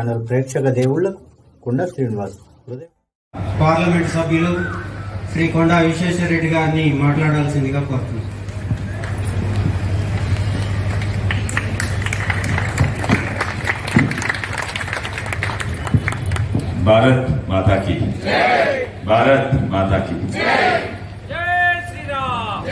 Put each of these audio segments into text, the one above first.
Channel ప్రేక్షక దేవుళ్ళకు కొండ శ్రీనివాస్ పార్లమెంట్ సభ్యులు శ్రీ కొండా విశ్వేశ్వరరెడ్డి గారిని మాట్లాడాల్సిందిగా కోరుతున్నాను భారత్ మాతాకి. భారత్ మాతాకి. జై Sriram.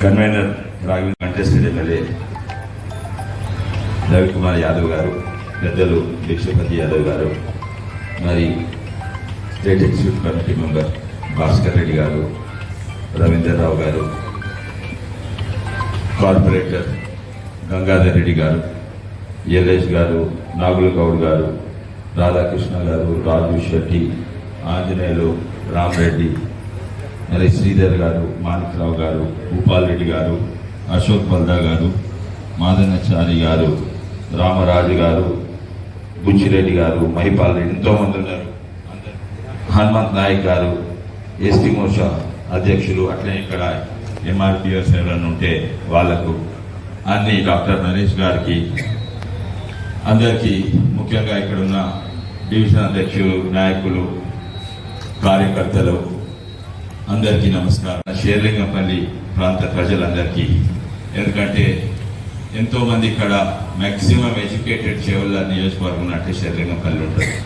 Convener Raghava contested MLA Ravikumar Yadav గారు పెద్దలు దీక్షపతి యాదవ్ గారు మరి state executive committee member Bhaskar Reddy గారు రవీందర్ రావు గారు కార్పొరేటర్ గంగాధర్ రెడ్డి గారు ఎల్ఎస్ గారు నాగుల గౌడ్ గారు రాధాకృష్ణ గారు రాజు శెట్టి ఆంజనేయులు రామరెడ్డి మరి శ్రీధర్ గారు మాణిక్రావు గారు భూపాల్ రెడ్డి గారు అశోక్ బల్దా గారు మాదనాచారి గారు రామరాజు గారు బుచ్చిరెడ్డి గారు మహిపాల్ రెడ్డి ఎంతోమంది ఉన్నారు. హనుమంత్ నాయక్ గారు ఎస్టీ మోర్చా అధ్యక్షులు అట్లే ఇక్కడ ఎంఆర్పిఎస్ ఎవరైనా ఉంటే వాళ్ళకు అన్ని డాక్టర్ నరేష్ గారికి అందరికీ ముఖ్యంగా ఇక్కడున్న డివిజన్ అధ్యక్షులు నాయకులు కార్యకర్తలు అందరికీ నమస్కారం. షేర్లింగపల్లి ప్రాంత ప్రజలందరికీ. ఎందుకంటే ఎంతోమంది ఇక్కడ మ్యాక్సిమం ఎడ్యుకేటెడ్ చేవల్ల నియోజకవర్గం అంటే షేర్లింగపల్లి ఉంటుంది.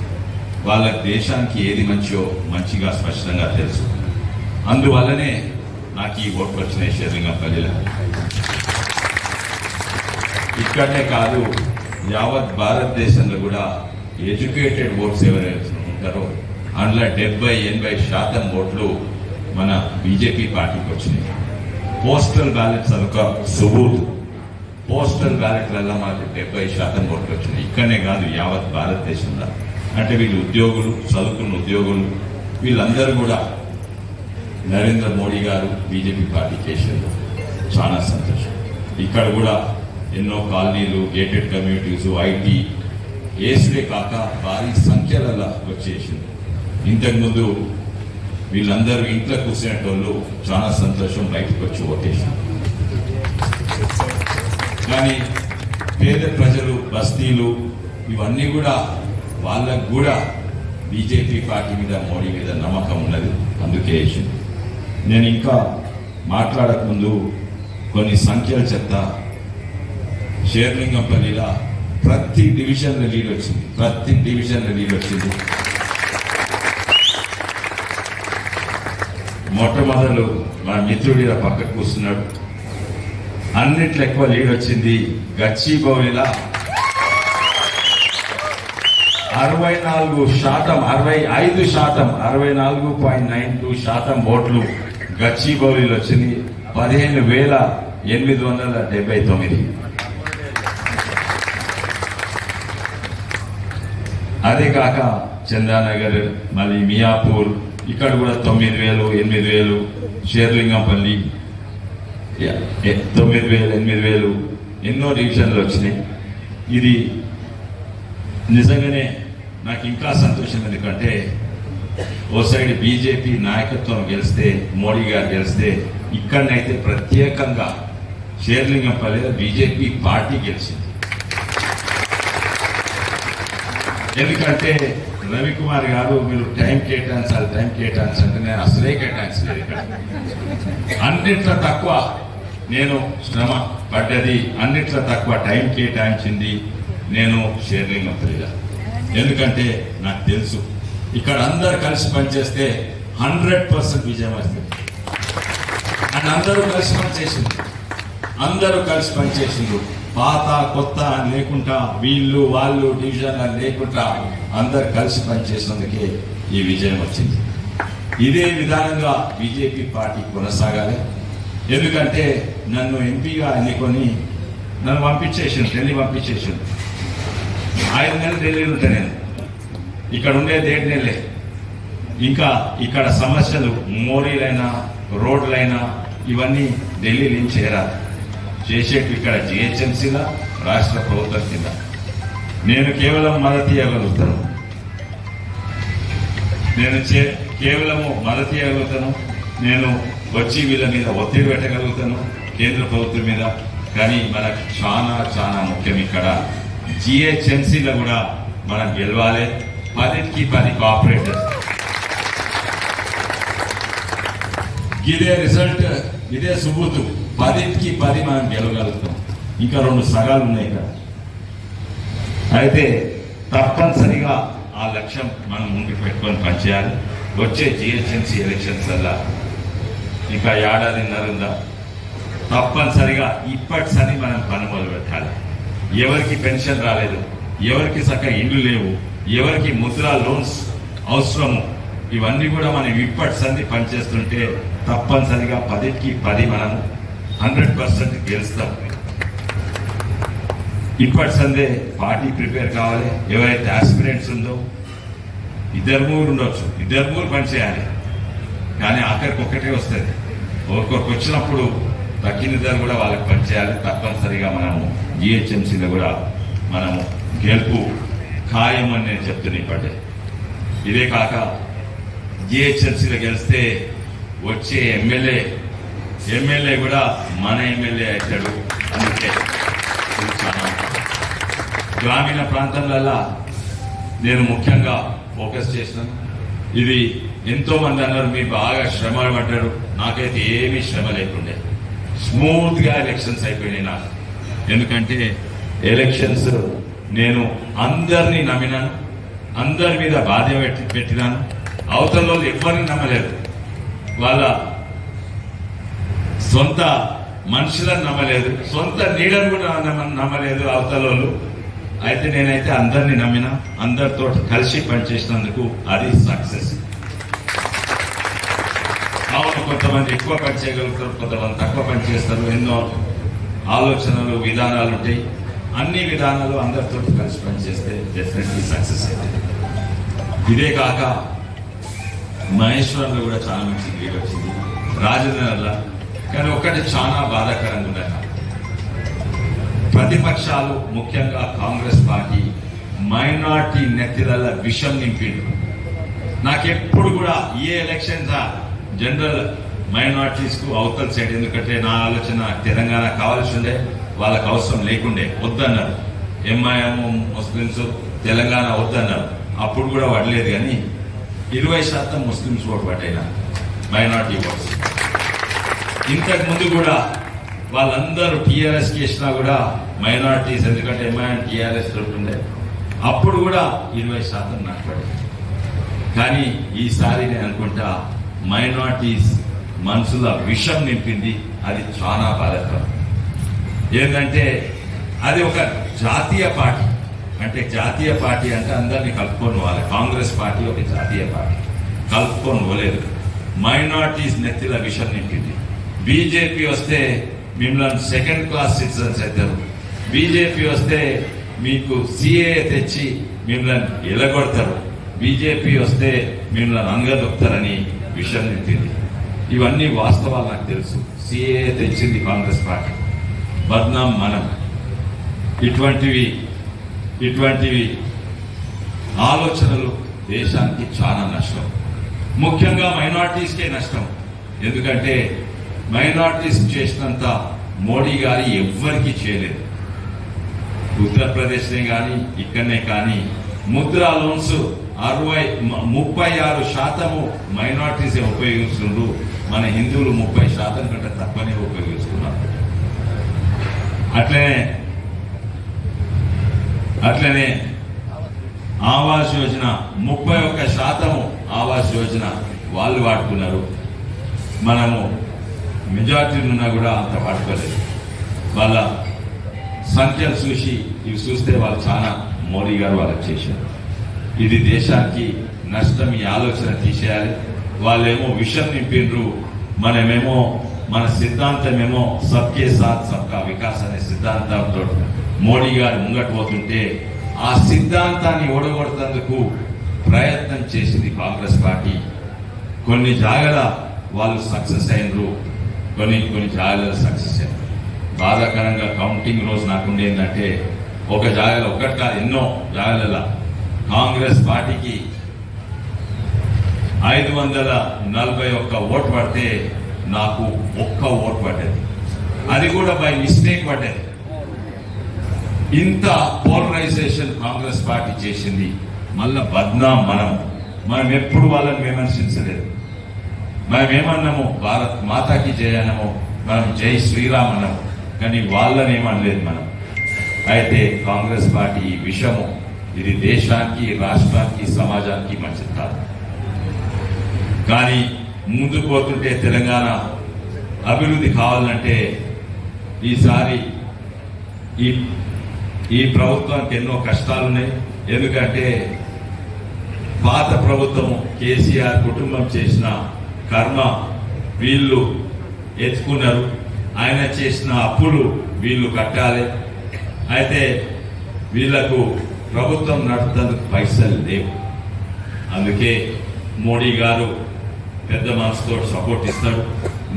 వాళ్ళ దేశానికి ఏది మంచో మంచిగా స్పష్టంగా తెలుసు. అందువల్లనే నాకు ఈ ఓట్లు వచ్చినాయి షేర్లింగపల్లిలో. ఇక్కడనే కాదు యావత్ భారతదేశంలో కూడా ఎడ్యుకేటెడ్ ఓట్స్ ఎవరైతే ఉంటారో అందులో డెబ్బై ఎనభై శాతం ఓట్లు మన బీజేపీ పార్టీకి వచ్చినాయి. పోస్టల్ బ్యాలెట్స్ అదొక సుబూత్. పోస్టల్ బ్యాలెట్లలో మాకు డెబ్బై శాతం ఓట్లు వచ్చినాయి. ఇక్కడనే కాదు యావత్ భారతదేశంలో. అంటే వీళ్ళు ఉద్యోగులు చదువుకున్న ఉద్యోగులు వీళ్ళందరూ కూడా నరేంద్ర మోడీ గారు బీజేపీ పార్టీ చేసేది చాలా సంతోషం. ఇక్కడ కూడా ఎన్నో కాలనీలు గేటెడ్ కమ్యూనిటీస్ ఐటీ ఏసులే కాక భారీ సంఖ్యలలో వచ్చేసింది. ఇంతకుముందు వీళ్ళందరూ ఇంట్లో కూర్చునేటోళ్ళు చాలా సంతోషం బయటకు వచ్చి ఓటేసారు కానీ పేద ప్రజలు బస్తీలు ఇవన్నీ కూడా వాళ్ళకు కూడా బీజేపీ పార్టీ మీద మోడీ మీద నమ్మకం ఉన్నది. అందుకే వేసింది. నేను ఇంకా మాట్లాడకముందు కొన్ని సంఖ్యలు చెప్తా. షేర్లింగంపల్లిలో ప్రతి డివిజన్లో లీడ్ వచ్చింది. ప్రతి డివిజన్లో లీడ్ వచ్చింది. మొట్టమొదలు మా మిత్రుడు ఇలా పక్కకు కూర్చున్నాడు. అన్నిట్లో ఎక్కువ లీడ్ వచ్చింది గచ్చి గచ్చిబౌలిలా అరవై నాలుగు శాతం అరవై ఐదు శాతం అరవై నాలుగు పాయింట్ నైన్ టూ శాతం ఓట్లు గచ్చిబౌలిలో వచ్చింది. పదిహేను వేల ఎనిమిది వందల డెబ్బై తొమ్మిది. అదే కాక చందానగర్ మళ్ళీ మియాపూర్ ఇక్కడ కూడా తొమ్మిది వేలు ఎనిమిది వేలు షేర్లింగంపల్లి తొమ్మిది వేలు ఎనిమిది వేలు ఎన్నో డివిజన్లు వచ్చినాయి. ఇది నిజంగానే నాకు ఇంకా సంతోషం ఎందుకంటే ఓ సైడ్ బీజేపీ నాయకత్వం గెలిస్తే మోడీ గారు గెలిస్తే ఇక్కడనైతే ప్రత్యేకంగా షేర్లింగంపల్లి బీజేపీ పార్టీ గెలిచింది. ఎందుకంటే రవికుమార్ గారు మీరు టైం కేటాయించాలి టైం కేటాయించాలంటే నేను అసలే కేటాయించలేదు ఇక్కడ. అన్నిట్లో తక్కువ నేను శ్రమ పడ్డది. అన్నిట్లో తక్కువ టైం కేటాయించింది నేను షేర్లింగంపల్లిగా ఎందుకంటే నాకు తెలుసు ఇక్కడ అందరు కలిసి పనిచేస్తే హండ్రెడ్ పర్సెంట్ విజయం వస్తుంది. అండ్ అందరూ కలిసి పనిచేసింది అందరూ కలిసి పనిచేసిండ్రు. పాత కొత్త లేకుండా వీళ్ళు వాళ్ళు డివిజన్ లేకుండా అందరు కలిసి పనిచేసినందుకే ఈ విజయం వచ్చింది. ఇదే విధానంగా బీజేపీ పార్టీ కొనసాగాలి. ఎందుకంటే నన్ను ఎంపీగా ఎన్నుకొని నన్ను పంపించేసిండు ఢిల్లీ పంపించేసిండు ఐదు నెలలు ఢిల్లీలో ఉంటాను నేను. ఇక్కడ ఉండేది ఏడు నెలలే. ఇంకా ఇక్కడ సమస్యలు మోరీలైనా రోడ్లైనా ఇవన్నీ ఢిల్లీ నుంచి చేరాలి. చేసేట్టు ఇక్కడ జిహెచ్ఎంసీలా రాష్ట్ర ప్రభుత్వం కింద నేను కేవలం మద్దతు ఇవ్వగలుగుతాను నేను చే కేవలము మద్దతు ఇవ్వగలుగుతాను నేను వచ్చి వీళ్ళ మీద ఒత్తిడి పెట్టగలుగుతాను కేంద్ర ప్రభుత్వం మీద. కానీ మనకు చాలా చాలా ముఖ్యం ఇక్కడ. జిహెచ్ఎంసీలో కూడా మనం గెలవాలి. పదికి పది కోఆపరేటర్స్ ఇదే రిజల్ట్ ఇదే సుబుతు. పదికి పది మనం గెలవగలుగుతాం. ఇంకా రెండు సగాలు ఉన్నాయి ఇక్కడ. అయితే తప్పనిసరిగా ఆ లక్ష్యం మనం ముందుకు పెట్టుకొని పనిచేయాలి. వచ్చే జిహెచ్ఎంసీ ఎలక్షన్స్ అలా ఇంకా ఏడాదిన్నర ఉందా తప్పనిసరిగా ఇప్పటిసరి మనం పని మొదలు పెట్టాలి. ఎవరికి పెన్షన్ రాలేదు ఎవరికి సక ఇండ్లు లేవు ఎవరికి ముద్రా లోన్స్ అవసరము ఇవన్నీ కూడా మనం ఇప్పటి సంది పనిచేస్తుంటే తప్పనిసరిగా పదికి పది మనం హండ్రెడ్ పర్సెంట్ గెలుస్తాం. ఇప్పటి సందే పార్టీ ప్రిపేర్ కావాలి. ఎవరైతే ఆస్పిరెంట్స్ ఉందో ఇద్దరు మూడు ఉండొచ్చు. ఇద్దరు మూడు పని చేయాలి. కానీ ఆఖరికి ఒక్కటే వస్తుంది. ఒక్కొక్కరికి వచ్చినప్పుడు తక్కినిద్దరు కూడా వాళ్ళకి పనిచేయాలి తప్పనిసరిగా మనము జిహెచ్ఎంసీలో కూడా మనము గెలుపు ఖాయం అని నేను చెప్తున్నా ఇప్పటి ఇదే కాక జిహెచ్ఎంసీలో గెలిస్తే వచ్చే ఎమ్మెల్యే ఎమ్మెల్యే కూడా మన ఎమ్మెల్యే అవుతాడు. అందుకే గ్రామీణ ప్రాంతాలలో నేను ముఖ్యంగా ఫోకస్ చేసినాను. ఇది ఎంతో మంది అన్నారు మీరు బాగా శ్రమ పడ్డారు. నాకైతే ఏమీ శ్రమ లేకుండే. స్మూత్గా ఎలక్షన్స్ అయిపోయినాయి నాకు. ఎందుకంటే ఎలక్షన్స్ నేను అందరినీ నమ్మినాను. అందరి మీద బాధ్య పెట్టి పెట్టినాను. అవతల వాళ్ళు ఎవరిని నమ్మలేదు. వాళ్ళ సొంత మనుషులను నమ్మలేదు సొంత నీడను కూడా నమ్మలేదు అవతల వాళ్ళు అయితే నేనైతే అందరినీ నమ్మిన అందరితో కలిసి పనిచేసినందుకు అది సక్సెస్. అవును కొంతమంది ఎక్కువ పని చేయగలుగుతారు కొంతమంది తక్కువ పని చేస్తారు. ఎన్నో ఆలోచనలు విధానాలు ఉంటాయి. అన్ని విధానాలు అందరితో కలిసి పనిచేస్తే డెఫినెట్లీ సక్సెస్ అవుతుంది ఇదే కాక మహేశ్వరంలో కూడా చాలా మంచి లీడ్ వచ్చింది. రాజధానిలో కానీ ఒకటి చాలా బాధాకరంగా ఉన్నది ప్రతిపక్షాలు ముఖ్యంగా కాంగ్రెస్ పార్టీ మైనార్టీ నెత్తిల విషం నింపిండు నాకెప్పుడు కూడా ఏ ఎలక్షన్స్ జనరల్ మైనార్టీస్కు అవతల సైడ్ ఎందుకంటే నా ఆలోచన తెలంగాణ కావాల్సి ఉండే వాళ్ళకి అవసరం లేకుండే వద్దన్నారు. ఎంఐఎం ముస్లిమ్స్ తెలంగాణ వద్దన్నారు. అప్పుడు కూడా పడలేదు కానీ ఇరవై శాతం ముస్లిమ్స్ ఓటు పడ్డాయి మైనార్టీ ఓట్స్. ఇంతకు ముందు కూడా వాళ్ళందరూ టీఆర్ఎస్ చేసినా కూడా మైనార్టీస్ ఎందుకంటే ఎంఐఎన్ టీఆర్ఎస్ ఉండే. అప్పుడు కూడా ఇరవై శాతం నాకు పడింది కానీ ఈసారి నేను అనుకుంటా మైనార్టీస్ మనసుల విషం నింపింది. అది చాలా బాధకరం. ఏంటంటే అది ఒక జాతీయ పార్టీ. అంటే జాతీయ పార్టీ అంటే అందరినీ కలుపుకొని పోవాలి. కాంగ్రెస్ పార్టీ ఒక జాతీయ పార్టీ. కలుపుకొని పోలేదు. మైనార్టీస్ నెత్తిల విషం నింపింది. బీజేపీ వస్తే మిమ్మల్ని సెకండ్ క్లాస్ సిటిజన్స్ అవుతారు బీజేపీ వస్తే మీకు సిఏ తెచ్చి మిమ్మల్ని ఎలగొడతారు. బీజేపీ వస్తే మిమ్మల్ని అంగదొక్తారని విషయం నింపింది ఇవన్నీ వాస్తవాలు నాకు తెలుసు. సిఏ తెచ్చింది కాంగ్రెస్ పార్టీ. బద్నాం మనం. ఇటువంటివి ఇటువంటివి ఆలోచనలు దేశానికి చాలా నష్టం. ముఖ్యంగా మైనార్టీస్కే నష్టం. ఎందుకంటే మైనార్టీస్ చేసినంత మోడీ గారి ఎవ్వరికీ చేయలేదు. ఉత్తరప్రదేశ్నే కానీ ఇక్కడనే కానీ ముద్రా లోన్స్ అరవై ముప్పై ఆరు శాతము మైనార్టీస్ ఉపయోగిస్తుండ్రు మన హిందువులు ముప్పై శాతం కంటే తక్కువనే ఉపయోగిస్తున్నారు. అట్లనే అట్లనే ఆవాస్ యోజన ముప్పై ఒక్క శాతము ఆవాస్ యోజన వాళ్ళు వాడుకున్నారు. మనము మెజార్టీ ఉన్నా కూడా అంత పట్టుకోలేదు. వాళ్ళ సంఖ్యలు చూసి ఇవి చూస్తే వాళ్ళు చాలా మోడీ గారు వాళ్ళకి చేశారు ఇది దేశానికి నష్టం ఈ ఆలోచన తీసేయాలి. వాళ్ళేమో విషం నింపిండ్రు మనమేమో మన సిద్ధాంతమేమో సబ్కే సాత్ సబ్కా వికాస్ అనే సిద్ధాంతంతో మోడీ గారు ముంగటిపోతుంటే ఆ సిద్ధాంతాన్ని ఓడగొడతందుకు ప్రయత్నం చేసింది కాంగ్రెస్ పార్టీ. కొన్ని జాగల వాళ్ళు సక్సెస్ అయినరు. కొన్ని కొన్ని జాగాలలో సక్సెస్ అయినారు బాధాకరంగా కౌంటింగ్ రోజు నాకు ఏంటంటే ఒక జాగాలో ఒకటి కాదు ఎన్నో జాగాలలో కాంగ్రెస్ పార్టీకి ఐదు వందల నలభై ఒక్క ఓటు పడితే నాకు ఒక్క ఓటు పడ్డది. అది కూడా బై మిస్టేక్ పడ్డది. ఇంత పోలరైజేషన్ కాంగ్రెస్ పార్టీ చేసింది. మళ్ళా బద్నాం మనం. మనం ఎప్పుడు వాళ్ళని విమర్శించలేదు. మనం ఏమన్నాము భారత్ మాతాకి జయ అన్నాము మనం జై శ్రీరామ్ అన్నాము కానీ వాళ్ళని ఏమనలేదు మనం. అయితే కాంగ్రెస్ పార్టీ ఈ విషయము ఇది దేశానికి రాష్ట్రానికి సమాజానికి మంచిది కాదు. కానీ ముందుకు పోతుంటే తెలంగాణ అభివృద్ధి కావాలంటే ఈసారి ఈ ఈ ప్రభుత్వానికి ఎన్నో కష్టాలు ఉన్నాయి ఎందుకంటే పాత ప్రభుత్వం కేసీఆర్ కుటుంబం చేసిన కర్మ వీళ్ళు ఎత్తుకున్నారు ఆయన చేసిన అప్పులు వీళ్ళు కట్టాలి. అయితే వీళ్ళకు ప్రభుత్వం నడుపుతందుకు పైసలు లేవు. అందుకే మోడీ గారు పెద్ద మనసుతో సపోర్ట్ ఇస్తాడు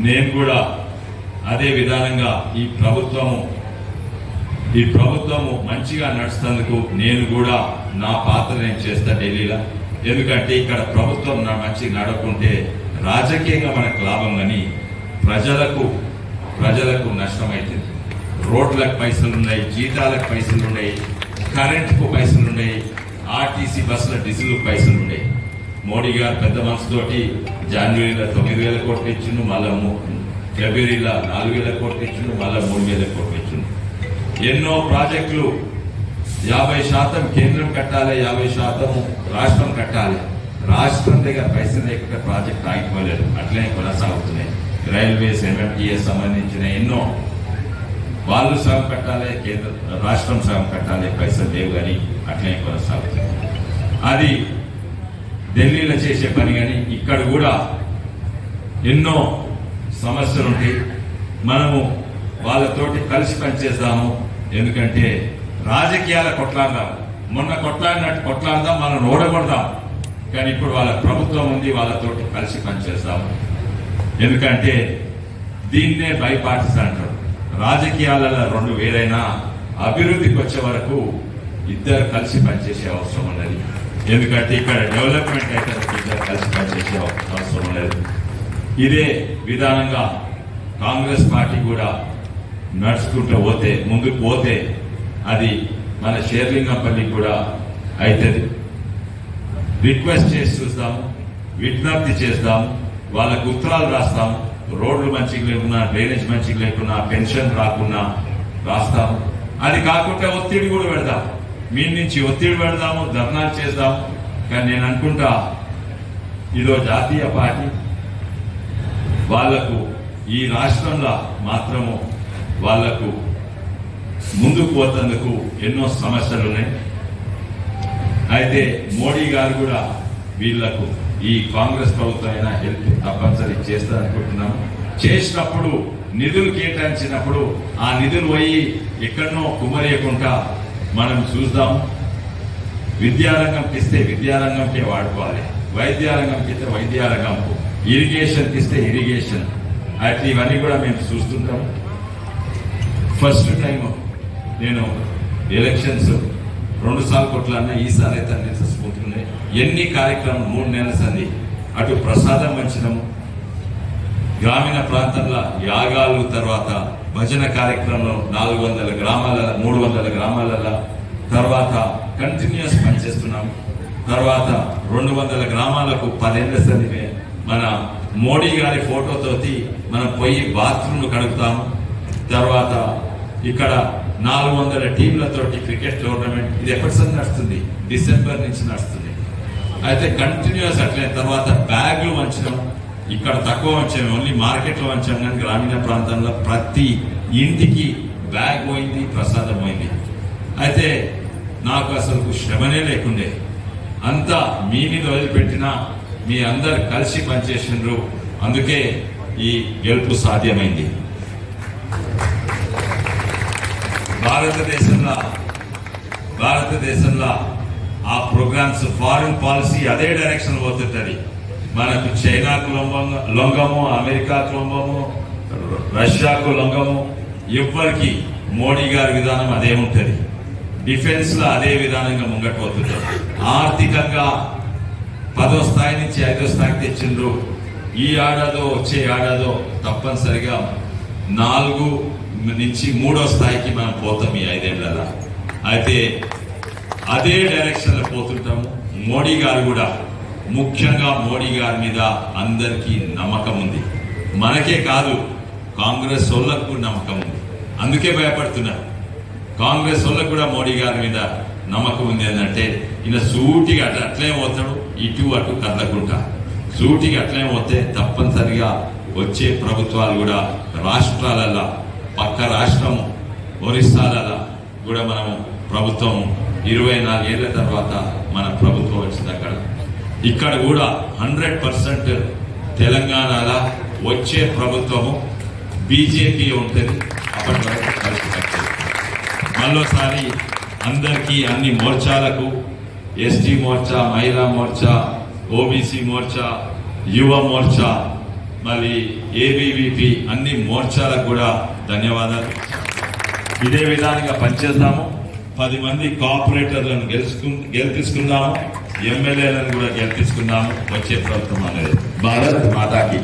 నేను కూడా అదే విధానంగా ఈ ప్రభుత్వము ఈ ప్రభుత్వము మంచిగా నడుస్తున్నందుకు నేను కూడా నా పాత్ర నేను చేస్తా ఢిల్లీలో. ఎందుకంటే ఇక్కడ ప్రభుత్వం నా మంచి నడకుంటే రాజకీయంగా మనకు లాభం కానీ ప్రజలకు ప్రజలకు నష్టమవుతుంది రోడ్లకు పైసలు ఉన్నాయి జీతాలకు పైసలు ఉన్నాయి కరెంట్కు పైసలు ఉన్నాయి ఆర్టీసీ బస్సుల డీజిల్ పైసలు ఉన్నాయి. మోడీ గారు పెద్ద మనసుతోటి జనవరిలో తొమ్మిది వేల కోట్లు ఇచ్చిండు మళ్ళా ఫిబ్రవరిలో నాలుగు వేల కోట్లు ఇచ్చిండు మళ్ళా మూడు వేల కోట్లు ఇచ్చిండు. ఎన్నో ప్రాజెక్టులు యాభై శాతం కేంద్రం కట్టాలి యాభై శాతం రాష్ట్రం కట్టాలి. రాష్ట్రం దగ్గర పైసలు లేకుండా ప్రాజెక్ట్ ఆగిపోలేదు. అట్లనే కొనసాగుతున్నాయి. రైల్వేస్ ఎంఎంటీఎస్ సంబంధించిన ఎన్నో వాళ్ళు సగం కట్టాలి కేంద్ర రాష్ట్రం సగం కట్టాలి పైసలు లేవు కానీ అట్లనే కొనసాగుతుంది అది ఢిల్లీలో చేసే పని కానీ ఇక్కడ కూడా ఎన్నో సమస్యలు ఉంటాయి. మనము వాళ్ళతోటి కలిసి పనిచేస్తాము. ఎందుకంటే రాజకీయాల కొట్లాడదాం. మొన్న కొట్లాడినట్టు కొట్లాడదాం మనం ఓడగొడదాం. కానీ ఇప్పుడు వాళ్ళ ప్రభుత్వం ఉంది వాళ్ళతో కలిసి పనిచేస్తాము. ఎందుకంటే దీన్నే బైపార్టీస్ అంటారు. రాజకీయాలలో రెండు వేరైనా అభివృద్ధికి వచ్చే వరకు ఇద్దరు కలిసి పనిచేసే అవసరం ఉన్నది. ఎందుకంటే ఇక్కడ డెవలప్మెంట్ అయితే ఇద్దరు కలిసి పనిచేసే అవసరం లేదు ఇదే విధానంగా కాంగ్రెస్ పార్టీ కూడా నడుచుకుంటూ పోతే ముందుకు పోతే అది మన షేర్లింగంపల్లి కూడా అవుతుంది రిక్వెస్ట్ చేసి చూస్తాము విజ్ఞప్తి చేద్దాం వాళ్ళకు ఉత్తరాలు రాస్తాం రోడ్లు మంచిగా లేకున్నా డ్రైనేజ్ మంచిగా లేకున్నా పెన్షన్ రాకున్నా రాస్తాం. అది కాకుండా ఒత్తిడి కూడా పెడదాం మీ నుంచి ఒత్తిడి పెడదాము ధర్నాలు చేద్దాం కానీ నేను అనుకుంటా ఇదో జాతీయ పార్టీ వాళ్ళకు ఈ రాష్ట్రంలో మాత్రము వాళ్ళకు ముందుకు పోతందుకు ఎన్నో సమస్యలు ఉన్నాయి. అయితే మోడీ గారు కూడా వీళ్ళకు ఈ కాంగ్రెస్ ప్రభుత్వం అయినా హెల్ప్ తప్పనిసరి చేస్తారనుకుంటున్నాము చేసినప్పుడు నిధులు కేటాయించినప్పుడు ఆ నిధులు పోయి ఎక్కడనో కుమరేయకుండా మనం చూద్దాం. విద్యారంగంకి ఇస్తే విద్యారంగంకే వాడుకోవాలి. వైద్యారంగంకి ఇస్తే వైద్యారంగంకు ఇరిగేషన్కి ఇస్తే ఇరిగేషన్. అయితే ఇవన్నీ కూడా మేము చూస్తుంటాం. ఫస్ట్ టైం నేను ఎలక్షన్స్ రెండు సార్లు కొట్లాడినా ఈసారి అయితే అన్ని సస్పుతున్నాయి ఎన్ని కార్యక్రమం మూడు నెలల సంది అటు ప్రసాదం పంచడము గ్రామీణ ప్రాంతంలో యాగాలు తర్వాత భజన కార్యక్రమం నాలుగు వందల గ్రామాల మూడు వందల గ్రామాలలో తర్వాత కంటిన్యూస్ పనిచేస్తున్నాం తర్వాత రెండు వందల గ్రామాలకు పదేళ్ళ సంది మన మోడీ గారి ఫోటోతోటి మనం పోయి బాత్రూమ్లు కడుగుతాము. తర్వాత ఇక్కడ నాలుగు వందల టీంలతోటి క్రికెట్ టోర్నమెంట్ ఇది ఎప్పటి సంది నడుస్తుంది? డిసెంబర్ నుంచి నడుస్తుంది. అయితే కంటిన్యూస్ అట్లే తర్వాత బ్యాగ్లు వంచడం ఇక్కడ తక్కువ వంచాము ఓన్లీ మార్కెట్లో వంచాం కానీ గ్రామీణ ప్రాంతంలో ప్రతి ఇంటికి బ్యాగ్ పోయింది ప్రసాదం పోయింది. అయితే నాకు అసలు శ్రమనే లేకుండే. అంతా మీ మీద వదిలిపెట్టిన మీ అందరు కలిసి పనిచేసినారు. అందుకే ఈ గెలుపు సాధ్యమైంది. భారతదేశంలో భారతదేశంలో ఆ ప్రోగ్రామ్స్ ఫారిన్ పాలసీ అదే డైరెక్షన్ పోతుంటది. మనకు చైనాకు లొంగ లొంగము అమెరికాకు లొంగము రష్యాకు లొంగము ఎవరికి మోడీ గారి విధానం అదే ఉంటుంది. డిఫెన్స్లో అదే విధానంగా ముంగట్పోతుంటారు ఆర్థికంగా పదో స్థాయి నుంచి ఐదో స్థాయికి తెచ్చిండ్రు. ఈ ఏడాదో వచ్చే ఏడాదో తప్పనిసరిగా నాలుగు నుంచి మూడో స్థాయికి మనం పోతాం ఈ ఐదేళ్ళలో. అయితే అదే డైరెక్షన్లో పోతుంటాము. మోడీ గారు కూడా ముఖ్యంగా మోడీ గారి మీద అందరికీ నమ్మకం ఉంది. మనకే కాదు కాంగ్రెస్ వాళ్ళకు నమ్మకం ఉంది. అందుకే భయపడుతున్నారు కాంగ్రెస్ వాళ్ళకు కూడా మోడీ గారి మీద నమ్మకం ఉంది ఏంటంటే ఈయన సూటిగా అట్లా అట్లే పోతాడు ఇటు అటు కదలకుండా. సూటిగా అట్లే పోతే తప్పనిసరిగా వచ్చే ప్రభుత్వాలు కూడా రాష్ట్రాలలో పక్క రాష్ట్రము ఒరిస్సాలలో కూడా మనము ప్రభుత్వం ఇరవై నాలుగేళ్ళ తర్వాత మన ప్రభుత్వం వచ్చింది అక్కడ. ఇక్కడ కూడా హండ్రెడ్ పర్సెంట్ తెలంగాణలో వచ్చే ప్రభుత్వము బీజేపీ ఉంటుంది. అప్పటి వరకు కలిసి మళ్ళోసారి అందరికీ అన్ని మోర్చాలకు ఎస్టీ మోర్చా మహిళా మోర్చా ఓబీసీ మోర్చా యువ మోర్చా మళ్ళీ ఏబీవీపీ అన్ని మోర్చాలకు కూడా ధన్యవాదాలు. ఇదే విధానంగా పనిచేస్తాము. పది మంది కోఆపరేటర్లను గెలుచుకు గెలిపించుకుందాము. ఎమ్మెల్యేలను కూడా గెలిపించుకుందాము. వచ్చే ప్రభుత్వం అనేది. భారత్ మాతాకి.